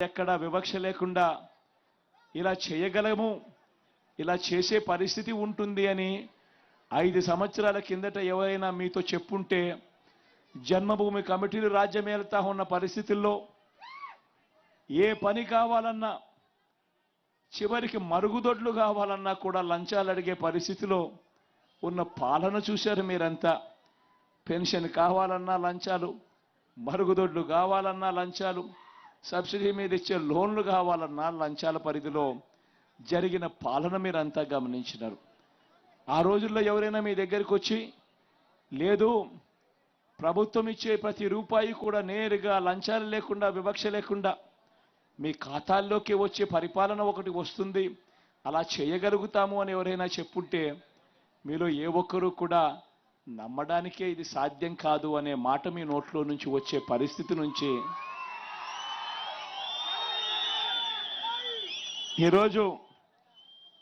ఎక్కడ వివక్ష లేకుండా ఇలా చేయగలము ఇలా చేసే పరిస్థితి ఉంటుంది అని ఐదు సంవత్సరాల కిందట ఎవరైనా మీతో చెప్పుంటే జన్మభూమి కమిటీలు రాజ్యమేలుతా ఉన్న పరిస్థితుల్లో ఏ పని కావాలన్నా చివరికి మరుగుదొడ్లు కావాలన్నా కూడా లంచాలు అడిగే పరిస్థితిలో ఉన్న పాలన చూశారు మీరంతా. పెన్షన్ కావాలన్నా లంచాలు మరుగుదొడ్లు కావాలన్నా లంచాలు సబ్సిడీ మీద ఇచ్చే లోన్లు కావాలన్నా లంచాల పరిధిలో జరిగిన పాలన మీరంతా గమనించినారు. ఆ రోజుల్లో ఎవరైనా మీ దగ్గరికి వచ్చి లేదు ప్రభుత్వం ఇచ్చే ప్రతి రూపాయి కూడా నేరుగా లంచాలు లేకుండా వివక్ష లేకుండా మీ ఖాతాల్లోకి వచ్చే పరిపాలన ఒకటి వస్తుంది. అలా చేయగలుగుతాము అని ఎవరైనా చెప్పుంటే మీలో ఏ ఒక్కరూ కూడా నమ్మడానికే ఇది సాధ్యం కాదు అనే మాట మీ నోట్లో నుంచి వచ్చే పరిస్థితి నుంచి ఈరోజు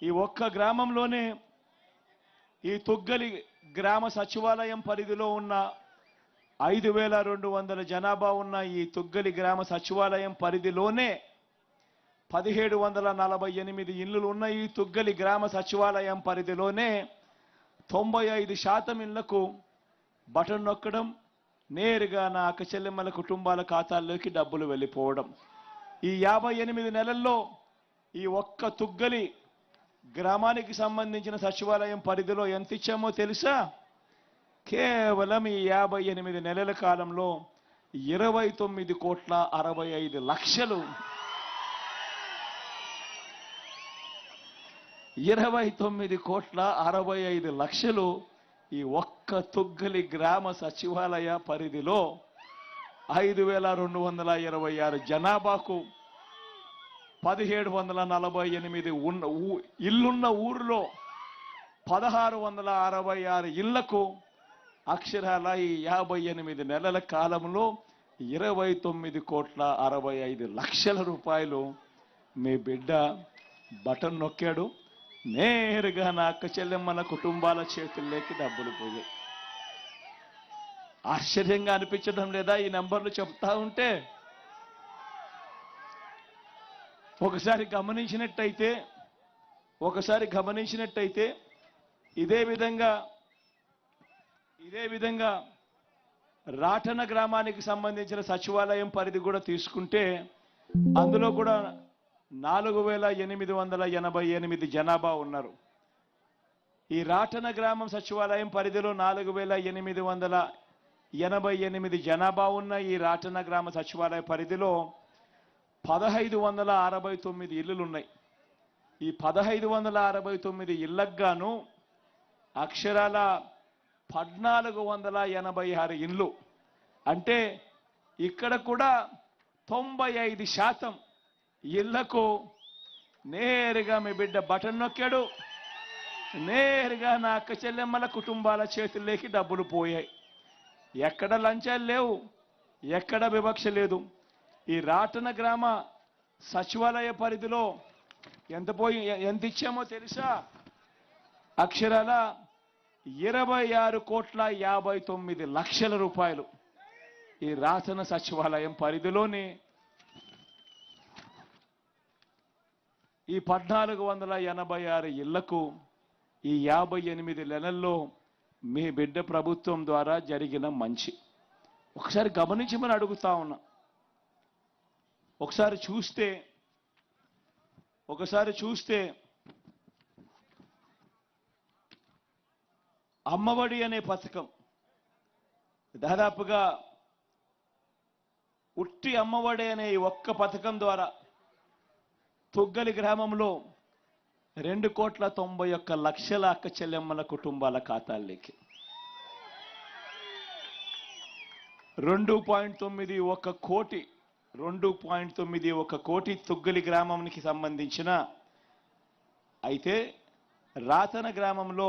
ఈ ఒక్క గ్రామంలోనే ఈ తుగ్గలి గ్రామ సచివాలయం పరిధిలో ఉన్న ఐదు వేల రెండు వందల జనాభా ఉన్న ఈ తుగ్గలి గ్రామ సచివాలయం పరిధిలోనే పదిహేడు వందల నలభై ఎనిమిది ఇల్లులు ఉన్న ఈ తుగ్గలి గ్రామ సచివాలయం పరిధిలోనే తొంభై ఐదు శాతం ఇళ్ళకు బటన్ నొక్కడం నేరుగా నా అక్క చెల్లెమ్మల కుటుంబాల ఖాతాల్లోకి డబ్బులు వెళ్ళిపోవడం. ఈ యాభై ఎనిమిది నెలల్లో ఈ ఒక్క తుగ్గలి గ్రామానికి సంబంధించిన సచివాలయం పరిధిలో ఎంత ఇచ్చామో తెలుసా? కేవలం ఈ యాభై ఎనిమిది నెలల కాలంలో ఇరవై తొమ్మిది కోట్ల అరవై ఐదు లక్షలు. ఇరవై తొమ్మిది కోట్ల అరవై ఐదు లక్షలు ఈ ఒక్క తుగ్గలి గ్రామ సచివాలయ పరిధిలో ఐదు వేల రెండు వందల ఇరవై ఆరు జనాభాకు పదిహేడు వందల నలభై ఎనిమిది ఉన్న ఊ- ఇల్లున్న ఊరిలో పదహారు వందల అరవై ఆరు ఇళ్ళకు అక్షరాల ఈ యాభై ఎనిమిది నెలల కాలంలో ఇరవై తొమ్మిది కోట్ల అరవై ఐదు లక్షల రూపాయలు మీ బిడ్డ బటన్ నొక్కాడు. నేరుగా నా అక్క చెల్లెమ్మల కుటుంబాల చేతుల్లోకి డబ్బులు పోయాయి. ఆశ్చర్యంగా అనిపించడం లేదా ఈ నెంబర్లు చెప్తా ఉంటే ఒకసారి గమనించినట్టయితే ఒకసారి గమనించినట్టయితే ఇదే విధంగా ఇదే విధంగా రాటన గ్రామానికి సంబంధించిన సచివాలయం పరిధి కూడా తీసుకుంటే అందులో కూడా నాలుగు వేల ఎనిమిది వందల ఎనభై ఎనిమిది జనాభా ఉన్నారు. ఈ రాటన గ్రామం సచివాలయం పరిధిలో నాలుగు వేల ఎనిమిది వందల ఎనభై ఎనిమిది జనాభా ఉన్న ఈ రాటన గ్రామ సచివాలయ పరిధిలో పదహైదు వందల అరవై తొమ్మిది ఇల్లులు ఉన్నాయి ఈ పదహైదు వందల అరవై తొమ్మిది ఇళ్ళకు గాను అక్షరాల పద్నాలుగు వందల ఎనభై ఆరు ఇండ్లు. అంటే ఇక్కడ కూడా తొంభై ఐదు శాతం ఇళ్ళకు నేరుగా మీ బిడ్డ బటన్ నొక్కాడు. నేరుగా నా అక్క చెల్లెమ్మల కుటుంబాల చేతుల్లోకి డబ్బులు పోయాయి. ఎక్కడ లంచాలు లేవు ఎక్కడ వివక్ష లేదు. ఈ రాటన గ్రామ సచివాలయ పరిధిలో ఎంత పోయి ఎంత ఇచ్చామో తెలుసా? అక్షరాల ఇరవై ఆరు కోట్ల యాభై తొమ్మిది లక్షల రూపాయలు ఈ రాతన సచివాలయం పరిధిలోని ఈ పద్నాలుగు వందల ఎనభై ఆరు ఇళ్ళకు ఈ యాభై ఎనిమిది నెలల్లో మీ బిడ్డ ప్రభుత్వం ద్వారా జరిగిన మంచి. ఒకసారి గమనించమని అడుగుతా ఉన్నా. ఒకసారి చూస్తే ఒకసారి చూస్తే అమ్మఒడి అనే పథకం. దాదాపుగా ఉట్టి అమ్మఒడి అనే ఈ ఒక్క పథకం ద్వారా తొగ్గలి గ్రామంలో రెండు కోట్ల తొంభై ఒక్క లక్షల అక్క చెల్లెమ్మల కుటుంబాల ఖాతాల్లోకి రెండు పాయింట్ తొమ్మిది ఒక కోటి రెండు పాయింట్ తొమ్మిది ఒక కోటి తుగ్గలి గ్రామానికి సంబంధించిన అయితే రాతన గ్రామంలో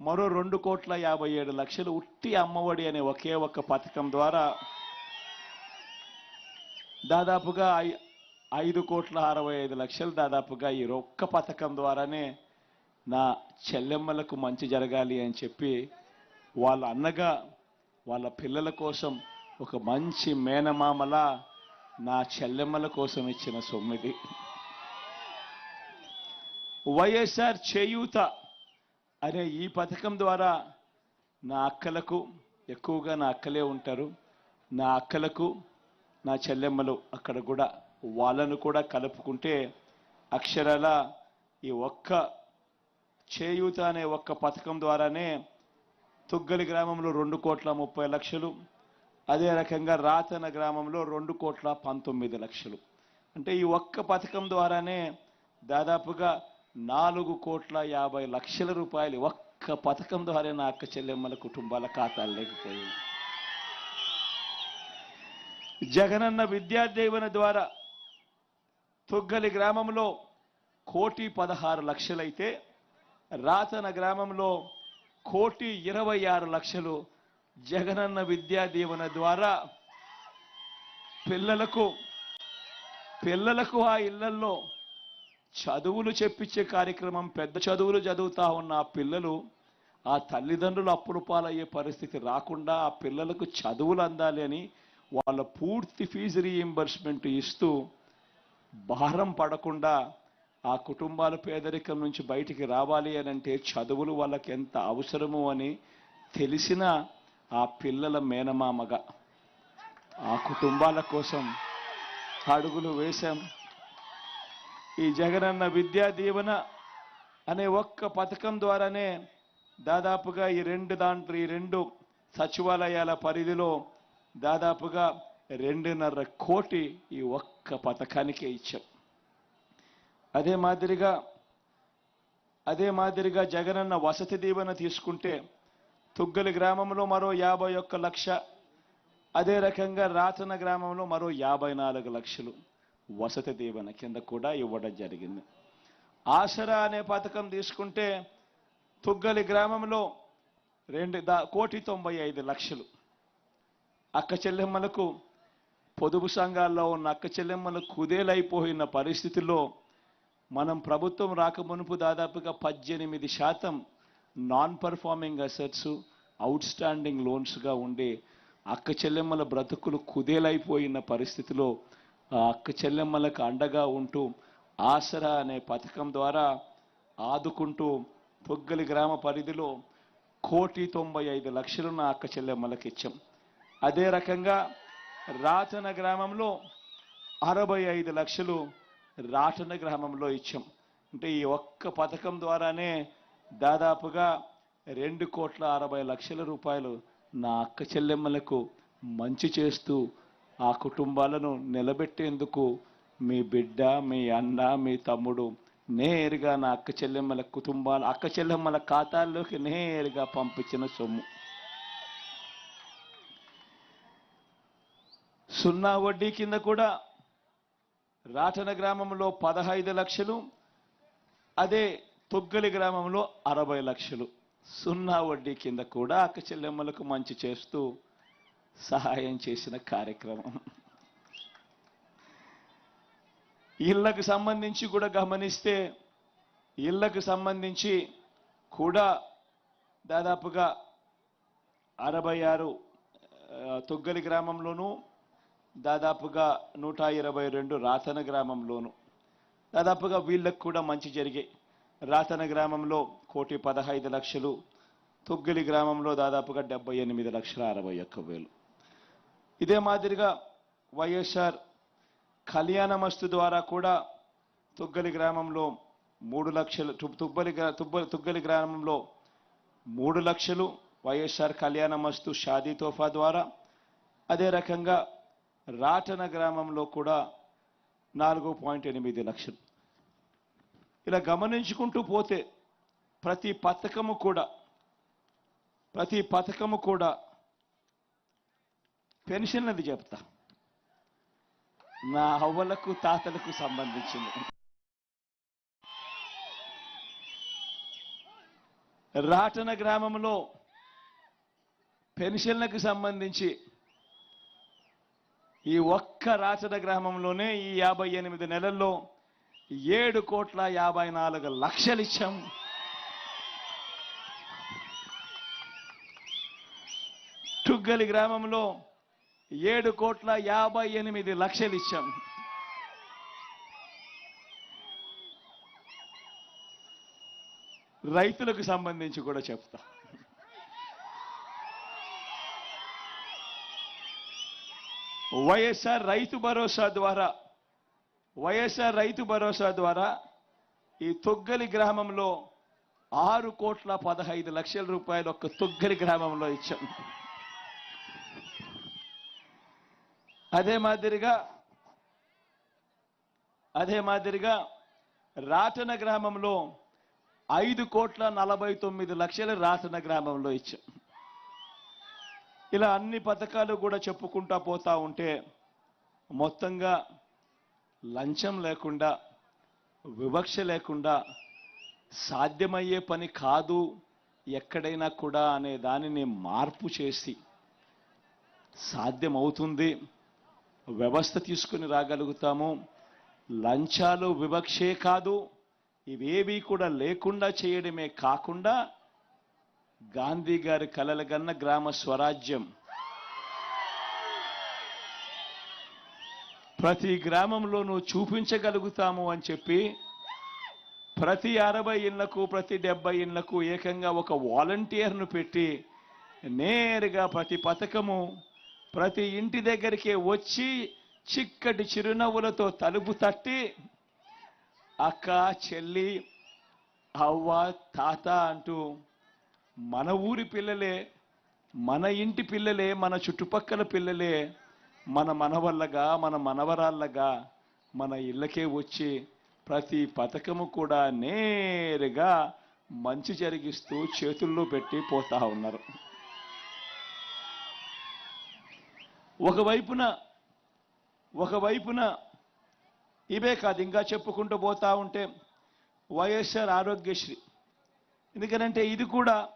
మరో రెండు కోట్ల యాభై ఏడు లక్షలు ఉట్టి అమ్మఒడి అనే ఒకే ఒక్క పథకం ద్వారా దాదాపుగా ఐ- ఐదు కోట్ల అరవై ఐదు లక్షలు దాదాపుగా ఈ ఒక్క పథకం ద్వారానే నా చెల్లెమ్మలకు మంచి జరగాలి అని చెప్పి వాళ్ళ అన్నగా వాళ్ళ పిల్లల కోసం ఒక మంచి మేనమామలా నా చెల్లెమ్మల కోసం ఇచ్చిన సొమ్మిది. వైఎస్ఆర్ చేయూత అనే ఈ పథకం ద్వారా నా అక్కలకు ఎక్కువగా నా అక్కలే ఉంటారు. నా అక్కలకు నా చెల్లెమ్మలు అక్కడ కూడా వాళ్ళను కూడా కలుపుకుంటే అక్షరాల ఈ ఒక్క చేయూత అనే ఒక్క పథకం ద్వారానే తుగ్గలి గ్రామంలో రెండు కోట్ల ముప్పై లక్షలు అదే రకంగా రాతన గ్రామంలో రెండు కోట్ల పంతొమ్మిది లక్షలు. అంటే ఈ ఒక్క పథకం ద్వారానే దాదాపుగా నాలుగు కోట్ల యాభై లక్షల రూపాయలు ఒక్క పథకం ద్వారా నా అక్క చెల్లెమ్మల కుటుంబాల ఖాతాలు లేకపోయింది జగనన్న విద్యాదీవెన ద్వారా తొగ్గలి గ్రామంలో కోటి పదహారు లక్షలైతే రాతన గ్రామంలో కోటి ఇరవై ఆరు లక్షలు జగనన్న విద్యా దీవెన ద్వారా పిల్లలకు పిల్లలకు ఆ ఇళ్ళల్లో చదువులు చెప్పించే కార్యక్రమం పెద్ద చదువులు చదువుతా ఉన్న ఆ పిల్లలు ఆ తల్లిదండ్రులు అప్పులు పాలయ్యే పరిస్థితి రాకుండా ఆ పిల్లలకు చదువులు అందాలి అని వాళ్ళ పూర్తి ఫీజు రీఎంబర్స్మెంట్ ఇస్తూ భారం పడకుండా ఆ కుటుంబాల పేదరికం నుంచి బయటికి రావాలి అని అంటే చదువులు వాళ్ళకి ఎంత అవసరము అని తెలిసిన ఆ పిల్లల మేనమామగా. ఆ కుటుంబాల కోసం అడుగులు వేశాం. ఈ జగనన్న విద్యా దీవెన అనే ఒక్క పథకం ద్వారానే దాదాపుగా ఈ రెండు దాంట్లో ఈ రెండు సచివాలయాల పరిధిలో దాదాపుగా రెండున్నర కోటి ఈ ఒక్క పథకానికే ఇచ్చాం. అదే మాదిరిగా అదే మాదిరిగా జగనన్న వసతి దీవెన తీసుకుంటే తుగ్గలి గ్రామంలో మరో యాభై ఒక్క లక్ష. అదే రకంగా రాతన గ్రామంలో మరో యాభై నాలుగు లక్షలు వసతి దీవెన కింద కూడా ఇవ్వడం జరిగింది. ఆసరా అనే పథకం తీసుకుంటే తుగ్గలి గ్రామంలో రెండు దా కోటి తొంభై ఐదు లక్షలు. అక్క చెల్లెమ్మలకు పొదుపు సంఘాల్లో ఉన్న అక్క చెల్లెమ్మలు కుదేలైపోయిన పరిస్థితుల్లో మనం ప్రభుత్వం రాకమునుపు దాదాపుగా పద్దెనిమిది శాతం non performing assets outstanding లోన్స్గా ఉండే అక్క చెల్లెమ్మల బ్రతుకులు కుదేలైపోయిన పరిస్థితిలో అక్క చెల్లెమ్మలకు అండగా ఉంటూ ఆసరా అనే పథకం ద్వారా ఆదుకుంటూ పొగ్గలి గ్రామ పరిధిలో కోటి తొంభై ఐదు లక్షలు నా అక్క చెల్లెమ్మలకు ఇచ్చాం. అదే రకంగా రాచన గ్రామంలో అరవై ఐదు లక్షలు రాటన గ్రామంలో ఇచ్చాం. అంటే ఈ ఒక్క పథకం ద్వారానే దాదాపుగా రెండు కోట్ల అరవై లక్షల రూపాయలు నా అక్క చెల్లెమ్మలకు మంచి చేస్తూ ఆ కుటుంబాలను నిలబెట్టేందుకు మీ బిడ్డ మీ అన్న మీ తమ్ముడు నేరుగా నా అక్క చెల్లెమ్మల కుటుంబాల అక్క చెల్లెమ్మల ఖాతాల్లోకి నేరుగా పంపించిన సొమ్ము. సున్నా వడ్డీ కింద కూడా రాటన గ్రామంలో పదహైదు లక్షలు అదే తొగ్గలి గ్రామంలో అరవై లక్షలు. సున్నా వడ్డీ కింద కూడా అక్క చెల్లెమ్మలకు మంచి చేస్తూ సహాయం చేసిన కార్యక్రమం. ఇళ్ళకు సంబంధించి కూడా గమనిస్తే ఇళ్ళకు సంబంధించి కూడా దాదాపుగా అరవై ఆరు తొగ్గలి గ్రామంలోనూ దాదాపుగా నూట ఇరవై రెండు రాతన గ్రామంలోను. దాదాపుగా వీళ్ళకు కూడా మంచి జరిగాయి. రాతన గ్రామంలో కోటి పదహైదు లక్షలు తుగ్గిలి గ్రామంలో దాదాపుగా డెబ్బై ఎనిమిది లక్షల అరవై ఒక్క వేలు. ఇదే మాదిరిగా వైఎస్ఆర్ కళ్యాణమస్తు ద్వారా కూడా తుగ్గలి గ్రామంలో మూడు లక్షలు తుబ్- తుబ్బలి తుబ్బ- తుగ్గలి గ్రామంలో మూడు లక్షలు వైఎస్ఆర్ కళ్యాణమస్తు షాదీ తోఫా ద్వారా. అదే రకంగా రాటన గ్రామంలో కూడా నాలుగు పాయింట్ ఎనిమిది లక్షలు. ఇలా గమనించుకుంటూ పోతే ప్రతి పథకము కూడా ప్రతి పథకము కూడా పెన్షన్లది చెప్తా. నా అవ్వలకు తాతలకు సంబంధించింది. రాటన గ్రామంలో పెన్షన్లకు సంబంధించి ఈ ఒక్క రాచన గ్రామంలోనే ఈ యాభై ఎనిమిది నెలల్లో ఏడు కోట్ల యాభై నాలుగు లక్షలు ఇచ్చాం. టుగ్గలి గ్రామంలో ఏడు కోట్ల యాభై ఎనిమిది లక్షలు ఇచ్చాం. రైతులకు సంబంధించి కూడా చెప్తా. వైఎస్ఆర్ రైతు భరోసా ద్వారా వైఎస్ఆర్ రైతు భరోసా ద్వారా ఈ తొగ్గలి గ్రామంలో ఆరు కోట్ల పదహైదు లక్షల రూపాయలు ఒక్క తొగ్గలి గ్రామంలో ఇచ్చాం. అదే మాదిరిగా అదే మాదిరిగా రాటన గ్రామంలో ఐదు కోట్ల నలభై తొమ్మిది లక్షలు రాటన గ్రామంలో ఇచ్చాం. ఇలా అన్ని పథకాలు కూడా చెప్పుకుంటా పోతా ఉంటే మొత్తంగా లంచం లేకుండా వివక్ష లేకుండా సాధ్యమయ్యే పని కాదు ఎక్కడైనా కూడా అనే దానిని మార్పు చేసి సాధ్యమవుతుంది. వ్యవస్థ తీసుకుని రాగలుగుతాము. లంచాలు వివక్షే కాదు ఇవేవి కూడా లేకుండా చేయడమే కాకుండా గాంధీ గారి కలలగన్న గ్రామ స్వరాజ్యం ప్రతి గ్రామంలోనూ చూపించగలుగుతాము అని చెప్పి ప్రతి అరవై ఇళ్ళకు ప్రతి డెబ్బై ఇళ్ళకు ఏకంగా ఒక వాలంటీర్ను పెట్టి నేరుగా ప్రతి పథకము ప్రతి ఇంటి దగ్గరికే వచ్చి చిక్కటి చిరునవ్వులతో తలుపు తట్టి అక్క చెల్లి అవ్వ తాత అంటూ మన ఊరి పిల్లలే మన ఇంటి పిల్లలే మన చుట్టుపక్కల పిల్లలే మన మనవల్లగా మన మనవరాళ్ళగా మన ఇళ్ళకే వచ్చి ప్రతి పథకము కూడా నేరుగా మంచి జరిగిస్తూ చేతుల్లో పెట్టి పోతా ఉన్నారు. ఒకవైపున ఒకవైపున ఇవే కాదు ఇంకా చెప్పుకుంటూ పోతా ఉంటే వైఎస్ఆర్ ఆరోగ్యశ్రీ. ఎందుకనంటే ఇది కూడా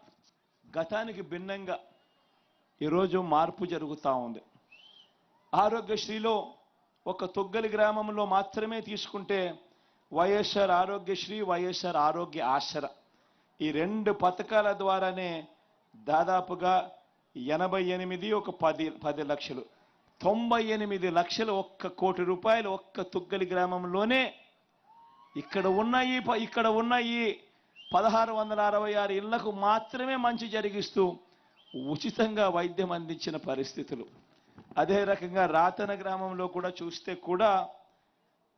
గతానికి భిన్నంగా ఈరోజు మార్పు జరుగుతూ ఉంది. ఆరోగ్యశ్రీలో ఒక తొగ్గలి గ్రామంలో మాత్రమే తీసుకుంటే వైఎస్ఆర్ ఆరోగ్యశ్రీ వైఎస్ఆర్ ఆరోగ్య ఆసర ఈ రెండు పథకాల ద్వారానే దాదాపుగా ఎనభై ఎనిమిది ఒక పది పది లక్షలు. తొంభై ఎనిమిది లక్షలు ఒక్క కోటి రూపాయలు ఒక్క తుగ్గలి గ్రామంలోనే ఇక్కడ ఉన్న ఈ ప- ఇక్కడ ఉన్న ఈ పదహారు వందల అరవై ఆరు ఇళ్ళకు మాత్రమే మంచి జరిగిస్తూ ఉచితంగా వైద్యం అందించిన పరిస్థితులు. అదే రకంగా రాతన గ్రామంలో కూడా చూస్తే కూడా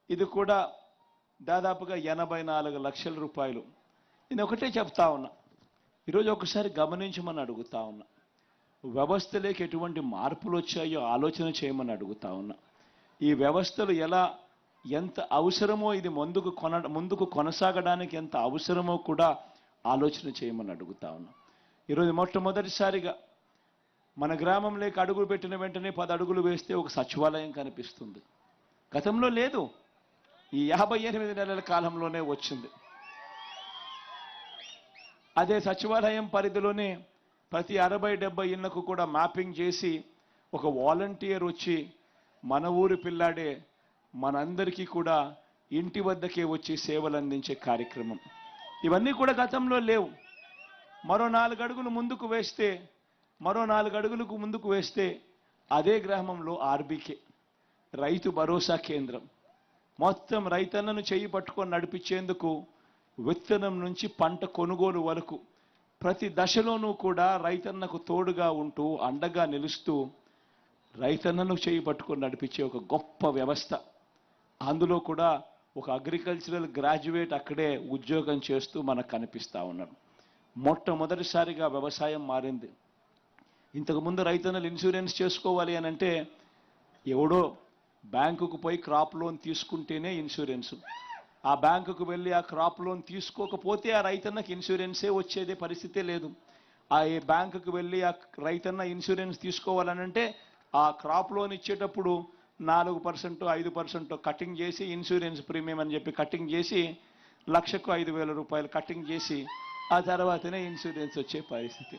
ఇది కూడా దాదాపుగా ఎనభై నాలుగు లక్షల రూపాయలు. నేను ఒకటే చెప్తా ఉన్నా. ఈరోజు ఒకసారి గమనించమని అడుగుతా ఉన్నా. వ్యవస్థలోకి ఎటువంటి మార్పులు వచ్చాయో ఆలోచన చేయమని అడుగుతా ఉన్నా. ఈ వ్యవస్థలు ఎలా ఎంత అవసరమో ఇది ముందుకు కొన ముందుకు కొనసాగడానికి ఎంత అవసరమో కూడా ఆలోచన చేయమని అడుగుతా ఉన్నా. ఈరోజు మొట్టమొదటిసారిగా మన గ్రామంలోకి అడుగులు పెట్టిన వెంటనే పది అడుగులు వేస్తే ఒక సచివాలయం కనిపిస్తుంది. గతంలో లేదు. ఈ యాభై ఎనిమిది నెలల కాలంలోనే వచ్చింది. అదే సచివాలయం పరిధిలోనే ప్రతి అరవై డెబ్బై ఇళ్ళకు కూడా మ్యాపింగ్ చేసి ఒక వాలంటీర్ వచ్చి మన ఊరి పిల్లాడే మనందరికీ కూడా ఇంటి వద్దకే వచ్చి సేవలు అందించే కార్యక్రమం. ఇవన్నీ కూడా గతంలో లేవు. మరో నాలుగు అడుగులు ముందుకు వేస్తే మరో నాలుగు అడుగులకు ముందుకు వేస్తే అదే గ్రామంలో ఆర్బీకే. రైతు భరోసా కేంద్రం. మొత్తం రైతన్నను చేయి పట్టుకొని నడిపించేందుకు విత్తనం నుంచి పంట కొనుగోలు వరకు ప్రతి దశలోనూ కూడా రైతన్నకు తోడుగా ఉంటూ అండగా నిలుస్తూ రైతన్నను చేయి పట్టుకొని నడిపించే ఒక గొప్ప వ్యవస్థ. అందులో కూడా ఒక అగ్రికల్చరల్ గ్రాడ్యుయేట్ అక్కడే ఉద్యోగం చేస్తూ మనకు కనిపిస్తా ఉన్నాడు. మొట్టమొదటిసారిగా వ్యవసాయం మారింది. ఇంతకుముందు రైతన్నలు ఇన్సూరెన్స్ చేసుకోవాలి అని అంటే ఎవడో బ్యాంకుకు పోయి క్రాప్ లోన్ తీసుకుంటేనే ఇన్సూరెన్స్. ఆ బ్యాంకుకు వెళ్ళి ఆ క్రాప్ లోన్ తీసుకోకపోతే ఆ రైతన్నకి ఇన్సూరెన్సే వచ్చేదే పరిస్థితే లేదు. ఆ ఏ బ్యాంకుకు వెళ్ళి ఆ రైతన్న ఇన్సూరెన్స్ తీసుకోవాలనంటే ఆ క్రాప్ లోన్ ఇచ్చేటప్పుడు నాలుగు పర్సెంట్ ఐదు పర్సెంట్ కటింగ్ చేసి ఇన్సూరెన్స్ ప్రీమియం అని చెప్పి కటింగ్ చేసి లక్షకు ఐదు వేల రూపాయలు కటింగ్ చేసి ఆ తర్వాతనే ఇన్సూరెన్స్ వచ్చే పరిస్థితి.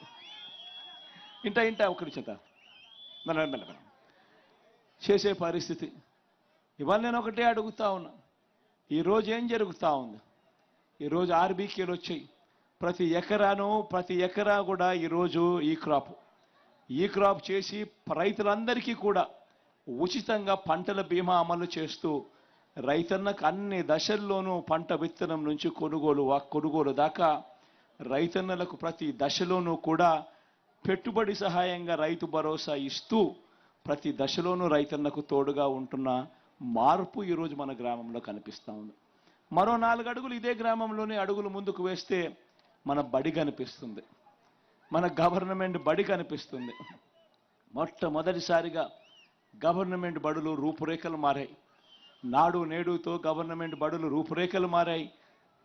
ఇంట ఇంట ఒకరి చేత మెల్ల చేసే పరిస్థితి. ఇవాళ నేను ఒకటే అడుగుతా ఉన్నా. ఈరోజు ఏం జరుగుతూ ఉంది? ఈరోజు ఆర్బీకేలు వచ్చాయి. ప్రతి ఎకరాను ప్రతి ఎకరా కూడా ఈరోజు ఈ క్రాప్. ఈ క్రాప్ చేసి రైతులందరికీ కూడా ఉచితంగా పంటల బీమా అమలు చేస్తూ రైతన్నకు అన్ని దశల్లోనూ పంట విత్తనం నుంచి కొనుగోలు వా- కొనుగోలు దాకా రైతన్నలకు ప్రతి దశలోనూ కూడా పెట్టుబడి సహాయంగా రైతు భరోసా ఇస్తూ ప్రతి దశలోనూ రైతన్నకు తోడుగా ఉంటున్న మార్పు ఈరోజు మన గ్రామంలో కనిపిస్తూ ఉంది. మరో నాలుగు అడుగులు ఇదే గ్రామంలోనే అడుగులు ముందుకు వేస్తే మన బడి కనిపిస్తుంది. మన గవర్నమెంట్ బడి కనిపిస్తుంది. మొట్టమొదటిసారిగా గవర్నమెంట్ బడులు రూపురేఖలు మారాయి. నాడు నేడుతో గవర్నమెంట్ బడులు రూపురేఖలు మారాయి.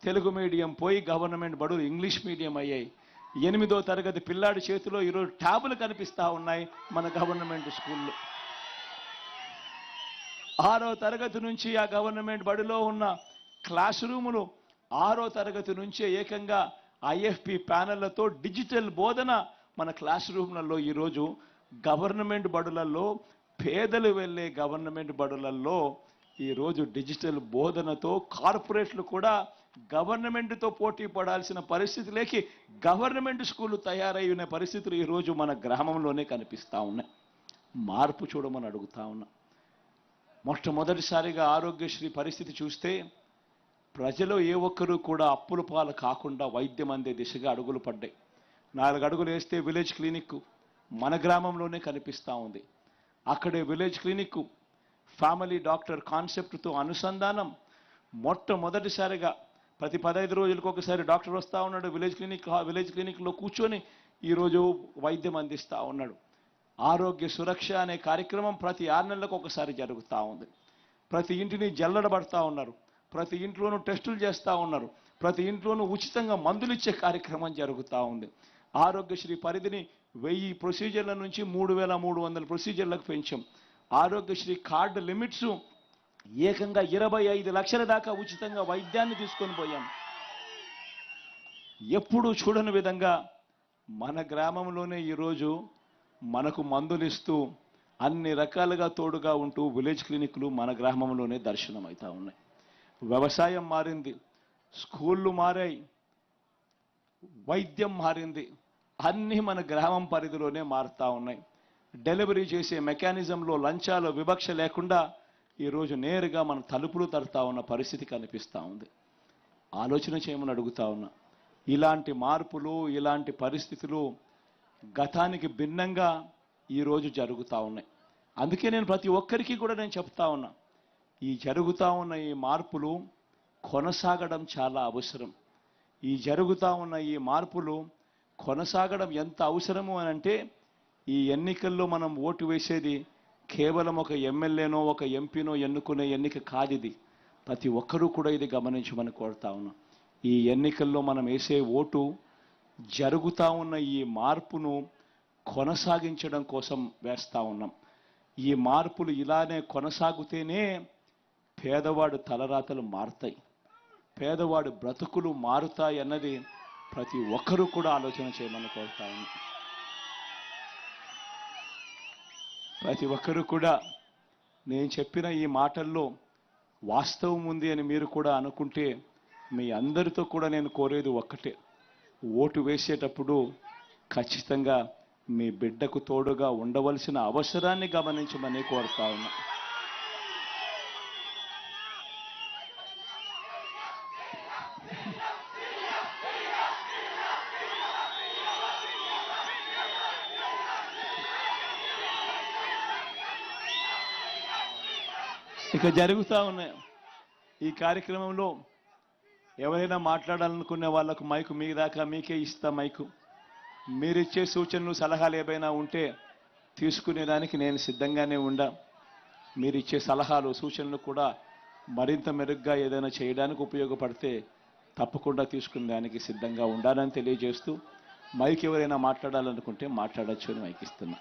తెలుగు మీడియం పోయి గవర్నమెంట్ బడులు ఇంగ్లీష్ మీడియం అయ్యాయి. ఎనిమిదో తరగతి పిల్లాడి చేతిలో ఈరోజు ట్యాబులు కనిపిస్తూ ఉన్నాయి మన గవర్నమెంట్ స్కూల్లో. ఆరో తరగతి నుంచి ఆ గవర్నమెంట్ బడిలో ఉన్న క్లాస్ రూములు ఆరో తరగతి నుంచే ఏకంగా ఐఎఫ్పి ప్యానళ్ళతో డిజిటల్ బోధన మన క్లాస్ రూమ్లలో ఈరోజు గవర్నమెంట్ బడులలో పేదలు వెళ్ళే గవర్నమెంట్ బడులలో ఈరోజు డిజిటల్ బోధనతో కార్పొరేట్లు కూడా గవర్నమెంట్తో పోటీ పడాల్సిన పరిస్థితిలోకి గవర్నమెంట్ స్కూళ్ళు తయారై ఉన్న పరిస్థితులు ఈరోజు మన గ్రామంలోనే కనిపిస్తా ఉన్నాయి. మార్పు చూడమని అడుగుతా ఉన్నా. మొట్టమొదటిసారిగా ఆరోగ్యశ్రీ పరిస్థితి చూస్తే ప్రజలు ఏ ఒక్కరూ కూడా అప్పుల పాలు కాకుండా వైద్యం అందే దిశగా అడుగులు పడ్డాయి. నాలుగు అడుగులు వేస్తే విలేజ్ క్లినిక్ మన గ్రామంలోనే కనిపిస్తూ ఉంది. అక్కడే విలేజ్ క్లినిక్ ఫ్యామిలీ డాక్టర్ కాన్సెప్ట్తో అనుసంధానం మొట్టమొదటిసారిగా ప్రతి పదహైదు రోజులకు ఒకసారి డాక్టర్ వస్తూ ఉన్నాడు విలేజ్ క్లినిక్ విలేజ్ క్లినిక్లో కూర్చొని ఈరోజు వైద్యం అందిస్తూ ఉన్నాడు. ఆరోగ్య సురక్ష అనే కార్యక్రమం ప్రతి ఆరు నెలలకు ఒకసారి జరుగుతూ ఉంది. ప్రతి ఇంటిని జల్లడబడతా ఉన్నారు. ప్రతి ఇంట్లోనూ టెస్టులు చేస్తూ ఉన్నారు. ప్రతి ఇంట్లోనూ ఉచితంగా మందులు ఇచ్చే కార్యక్రమం జరుగుతూ ఉంది. ఆరోగ్యశ్రీ పరిధిని వెయ్యి ప్రొసీజర్ల నుంచి మూడు వేల మూడు వందల ప్రొసీజర్లకు పెంచాం. ఆరోగ్యశ్రీ కార్డు లిమిట్స్ ఏకంగా ఇరవై ఐదు లక్షల దాకా ఉచితంగా వైద్యాన్ని తీసుకొని పోయాం. ఎప్పుడూ చూడని విధంగా మన గ్రామంలోనే ఈరోజు మనకు మందులు ఇస్తూ అన్ని రకాలుగా తోడుగా ఉంటూ విలేజ్ క్లినిక్లు మన గ్రామంలోనే దర్శనం అవుతూ ఉన్నాయి. వ్యవసాయం మారింది స్కూళ్ళు మారాయి వైద్యం మారింది అన్నీ మన గ్రామం పరిధిలోనే మారుతూ ఉన్నాయి. డెలివరీ చేసే మెకానిజంలో లంచాలు వివక్ష లేకుండా ఈరోజు నేరుగా మన తలుపులు తడుతూ ఉన్న పరిస్థితి కనిపిస్తూ ఉంది. ఆలోచన చేయమని అడుగుతా ఉన్నా. ఇలాంటి మార్పులు ఇలాంటి పరిస్థితులు గతానికి భిన్నంగా ఈరోజు జరుగుతూ ఉన్నాయి. అందుకే నేను ప్రతి ఒక్కరికి కూడా నేను చెప్తా ఉన్నా. ఈ జరుగుతూ ఉన్న ఈ మార్పులు కొనసాగడం చాలా అవసరం. ఈ జరుగుతూ ఉన్న ఈ మార్పులు కొనసాగడం ఎంత అవసరము అని అంటే ఈ ఎన్నికల్లో మనం ఓటు వేసేది కేవలం ఒక ఎమ్మెల్యేనో ఒక ఎంపీనో ఎన్నుకునే ఎన్నిక కాదు ఇది ప్రతి ఒక్కరూ కూడా ఇది గమనించమని కోరుతా ఉన్నాం. ఈ ఎన్నికల్లో మనం వేసే ఓటు జరుగుతూ ఉన్న ఈ మార్పును కొనసాగించడం కోసం వేస్తూ ఉన్నాం. ఈ మార్పులు ఇలానే కొనసాగుతేనే పేదవాడు తలరాతలు మారుతాయి. పేదవాడు బ్రతుకులు మారుతాయి అన్నది ప్రతి ఒక్కరూ కూడా ఆలోచన చేయమని కోరుతా ఉన్నాం. ప్రతి ఒక్కరూ కూడా నేను చెప్పిన ఈ మాటల్లో వాస్తవం ఉంది అని మీరు కూడా అనుకుంటే మీ అందరితో కూడా నేను కోరేది ఒక్కటే. ఓటు వేసేటప్పుడు ఖచ్చితంగా మీ బిడ్డకు తోడుగా ఉండవలసిన అవసరాన్ని గమనించమని కోరుతా ఉన్నా. ఇక జరుగుతూ ఉన్నాయి. ఈ కార్యక్రమంలో ఎవరైనా మాట్లాడాలనుకునే వాళ్ళకు మైకు మీ దాకా మీకే ఇస్తా మైకు. మీరిచ్చే సూచనలు సలహాలు ఏవైనా ఉంటే తీసుకునేదానికి నేను సిద్ధంగానే ఉండా. మీరిచ్చే సలహాలు సూచనలు కూడా మరింత మెరుగ్గా ఏదైనా చేయడానికి ఉపయోగపడితే తప్పకుండా తీసుకునే దానికి సిద్ధంగా ఉండాలని తెలియజేస్తూ మైక్ ఎవరైనా మాట్లాడాలనుకుంటే మాట్లాడచ్చు అని మైక్ ఇస్తున్నా